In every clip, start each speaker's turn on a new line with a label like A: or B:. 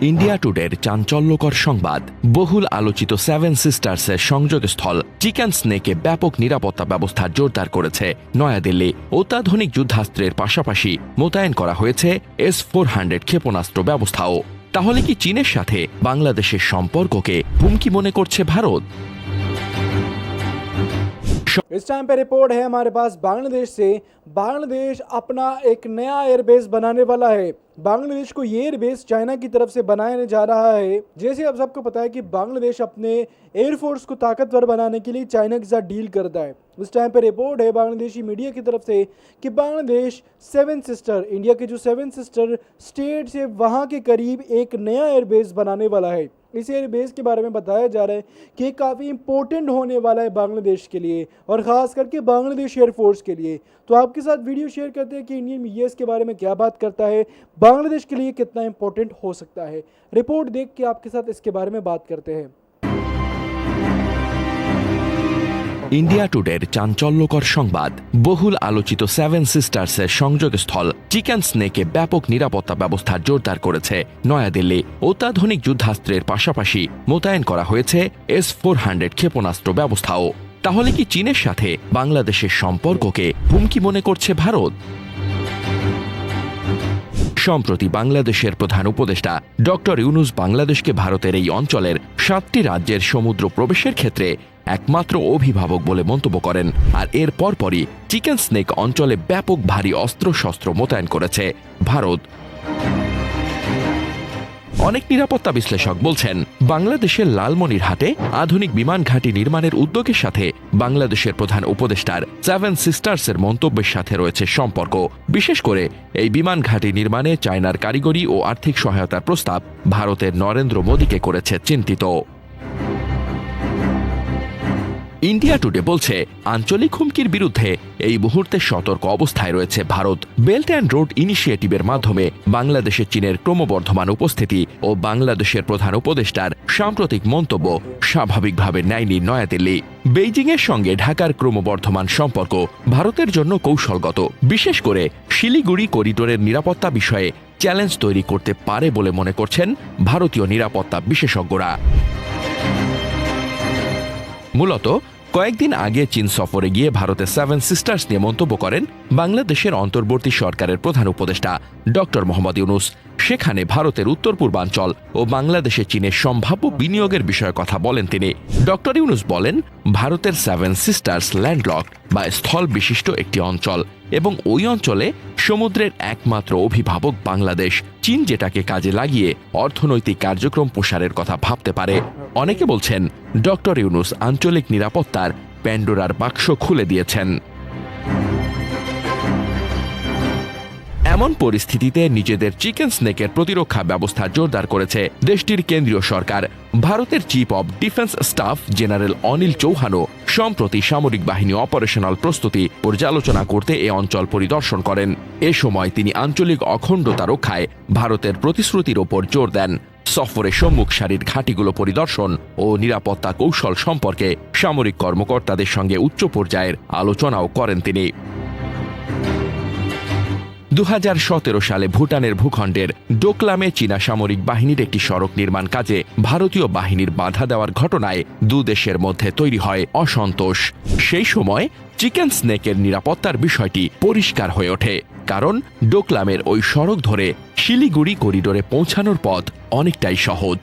A: India টুডের চাঞ্চল্যকর সংবাদ। বহুল আলোচিত সেভেন সিস্টার্সের সংযোগস্থল চিকেন স্নেকে ব্যাপক নিরাপত্তা ব্যবস্থা জোরদার করেছে নয়াদিল্লি। অত্যাধুনিক যুদ্ধাস্ত্রের পাশাপাশি মোতায়েন করা হয়েছে এস ফোর হান্ড্রেড ক্ষেপণাস্ত্র ব্যবস্থাও। তাহলে কি চীনের সাথে বাংলাদেশের সম্পর্ককে হুমকি মনে করছে ভারত?
B: इस टाइम पे रिपोर्ट है हमारे पास बांग्लादेश से। बांग्लादेश अपना एक नया एयरबेस बनाने वाला है। बांग्लादेश को ये एयरबेस चाइना की तरफ़ से बनाया जा रहा है। जैसे अब सबको पता है कि बांग्लादेश अपने एयरफोर्स को ताकतवर बनाने के लिए चाइना के साथ डील करता है। उस टाइम पे रिपोर्ट है बांग्लादेशी मीडिया की तरफ़ से कि बांग्लादेश सेवन सिस्टर इंडिया के जो सेवन सिस्टर स्टेट्स है वहाँ के करीब एक नया एयरबेस बनाने वाला है। इस एयरबेस के बारे में बताया जा रहा है कि काफ़ी इंपॉर्टेंट होने वाला है बांग्लादेश के लिए और ख़ास करके बांग्लादेश एयरफोर्स के लिए। तो आपके साथ वीडियो शेयर करते हैं कि इंडियन मीडिया के बारे में क्या बात करता है, बांग्लादेश के लिए कितना इंपॉर्टेंट हो सकता है। रिपोर्ट देख के आपके साथ इसके बारे में बात करते हैं।
A: ইন্ডিয়া টুডের চাঞ্চল্যকর সংবাদ। বহুল আলোচিত সেভেন সিস্টার্সের সংযোগস্থল চিকেন স্নেকে ব্যাপক নিরাপত্তা ব্যবস্থা জোরদার করেছে নয়াদিল্লি। অত্যাধুনিক যুদ্ধাস্ত্রের পাশাপাশি মোতায়েন করা হয়েছে এস ফোর হান্ড্রেড ক্ষেপণাস্ত্র ব্যবস্থাও। তাহলে কি চীনের সাথে বাংলাদেশের সম্পর্ককে হুমকি মনে করছে ভারত? সম্প্রতি বাংলাদেশের প্রধান উপদেষ্টা ডক্টর ইউনুস বাংলাদেশকে ভারতের এই অঞ্চলের সাতটি রাজ্যের সমুদ্র প্রবেশের ক্ষেত্রে একমাত্র অভিভাবক বলে মন্তব্য করেন। আর এর পরপরই চিকেন স্নেক অঞ্চলে ব্যাপক ভারী অস্ত্রশস্ত্র মোতায়েন করেছে ভারত। অনেক নিরাপত্তা বিশ্লেষক বলছেন, বাংলাদেশের লালমনিরহাটে আধুনিক বিমান ঘাঁটি নির্মাণের উদ্যোগের সাথে বাংলাদেশের প্রধান উপদেষ্টার সেভেন সিস্টার্সের মন্তব্যের সাথে রয়েছে সম্পর্ক। বিশেষ করে এই বিমান ঘাঁটি নির্মাণে চায়নার কারিগরি ও আর্থিক সহায়তার প্রস্তাব ভারতের নরেন্দ্র মোদীকে করেছে চিন্তিত। ইন্ডিয়া টুডে বলছে, আঞ্চলিক হুমকির বিরুদ্ধে এই মুহূর্তে সতর্ক অবস্থায় রয়েছে ভারত। বেল্ট অ্যান্ড রোড ইনিশিয়েটিভের মাধ্যমে বাংলাদেশে চীনের ক্রমবর্ধমান উপস্থিতি ও বাংলাদেশের প্রধান উপদেষ্টার সাম্প্রতিক মন্তব্য স্বাভাবিকভাবে নেয়নি নয়াদিল্লি। বেইজিংয়ের সঙ্গে ঢাকার ক্রমবর্ধমান সম্পর্ক ভারতের জন্য কৌশলগত। বিশেষ করে শিলিগুড়ি করিডোরের নিরাপত্তা বিষয়ে চ্যালেঞ্জ তৈরি করতে পারে বলে মনে করছেন ভারতীয় নিরাপত্তা বিশেষজ্ঞরা। মূলত কয়েকদিন আগে চীন সফরে গিয়ে ভারতের সেভেন সিস্টার্স নিয়ে মন্তব্য করেন বাংলাদেশের অন্তর্বর্তী সরকারের প্রধান উপদেষ্টা ড মোহাম্মদ ইউনুস। সেখানে ভারতের উত্তর পূর্বাঞ্চল ও বাংলাদেশে চীনের সম্ভাব্য বিনিয়োগের বিষয়ে কথা বলেন তিনি। ডক্টর ইউনুস বলেন, ভারতের সেভেন সিস্টার্স ল্যান্ডলক বা স্থল বিশিষ্ট একটি অঞ্চল এবং ওই অঞ্চলে সমুদ্রের একমাত্র অভিভাবক বাংলাদেশ। চীন যেটাকে কাজে লাগিয়ে অর্থনৈতিক কার্যক্রম প্রসারের কথা ভাবতে পারে। অনেকে বলছেন, ডক্টর ইউনুস আঞ্চলিক নিরাপত্তার প্যান্ডোরার বাক্স খুলে দিয়েছেন। এমন পরিস্থিতিতে নিজেদের চিকেন স্নেকের প্রতিরক্ষা ব্যবস্থা জোরদার করেছে দেশটির কেন্দ্রীয় সরকার। ভারতের chief of defence staff general Anil চৌহানও সম্প্রতি সামরিক বাহিনী অপারেশনাল প্রস্তুতি পর্যালোচনা করতে এ অঞ্চল পরিদর্শন করেন। এ সময় তিনি আঞ্চলিক অখণ্ডতা রক্ষায় ভারতের প্রতিশ্রুতির ওপর জোর দেন। সফরে সম্মুখ সারির ঘাঁটিগুলো পরিদর্শন ও নিরাপত্তা কৌশল সম্পর্কে সামরিক কর্মকর্তাদের সঙ্গে উচ্চ পর্যায়ের আলোচনাও করেন তিনি। দু হাজার সতেরো সালে ভুটানের ভূখণ্ডের ডোকলামে চীনা সামরিক বাহিনীর একটি সড়ক নির্মাণ কাজে ভারতীয় বাহিনীর বাধা দেওয়ার ঘটনায় দু দেশের মধ্যে তৈরি হয় অসন্তোষ। সেই সময় চিকেন স্নেকের নিরাপত্তার বিষয়টি পরিষ্কার হয়ে ওঠে, কারণ ডোকলামের ওই সড়ক ধরে শিলিগুড়ি করিডোরে পৌঁছানোর পথ অনেকটাই সহজ।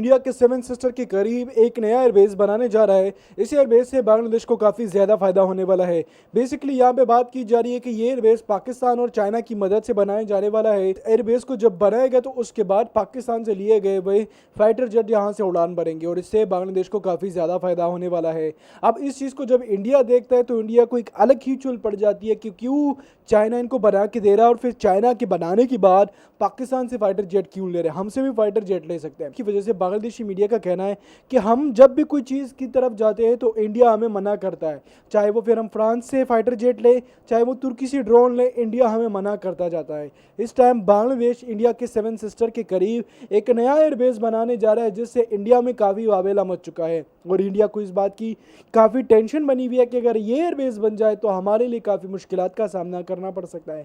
B: इंडिया के सेवन सिस्टर के करीब एक नया एयरबेस बनाने जा रहा है। इस एयरबेस से बांग्लादेश को काफ़ी ज़्यादा फ़ायदा होने वाला है। बेसिकली यहाँ पे बात की जा रही है कि ये एयरबेस पाकिस्तान और चाइना की मदद से बनाया जाने वाला है। एयरबेस को जब बनाया गया तो उसके बाद पाकिस्तान से लिए गए वही फाइटर जेट यहाँ से उड़ान भरेंगे और इससे बांग्लादेश को काफ़ी ज़्यादा फ़ायदा होने वाला है। अब इस चीज़ को जब इंडिया देखता है तो इंडिया को एक अलग ही चुल पड़ जाती है कि क्यों चाइना इनको बना के दे रहा है और फिर चाइना के बनाने के बाद पाकिस्तान से फाइटर जेट क्यों ले रहे हैं? हमसे भी फाइटर जेट ले सकते हैं। की वजह से बांग्लादेशी मीडिया का कहना है कि हम जब भी कोई चीज़ की तरफ़ जाते हैं तो इंडिया हमें मना करता है। चाहे वो फिर हम फ्रांस से फाइटर जेट लें, चाहे वो तुर्की से ड्रोन लें, इंडिया हमें मना करता जाता है। इस टाइम बांग्लादेश इंडिया के सेवन सिस्टर के करीब एक नया एयरबेस बनाने जा रहा है, जिससे इंडिया में काफ़ी वावेला मच चुका है। और इंडिया को इस बात की काफ़ी टेंशन बनी हुई है कि अगर ये एयरबेस बन जाए तो हमारे लिए काफ़ी मुश्किल का सामना करना पड़ सकता है।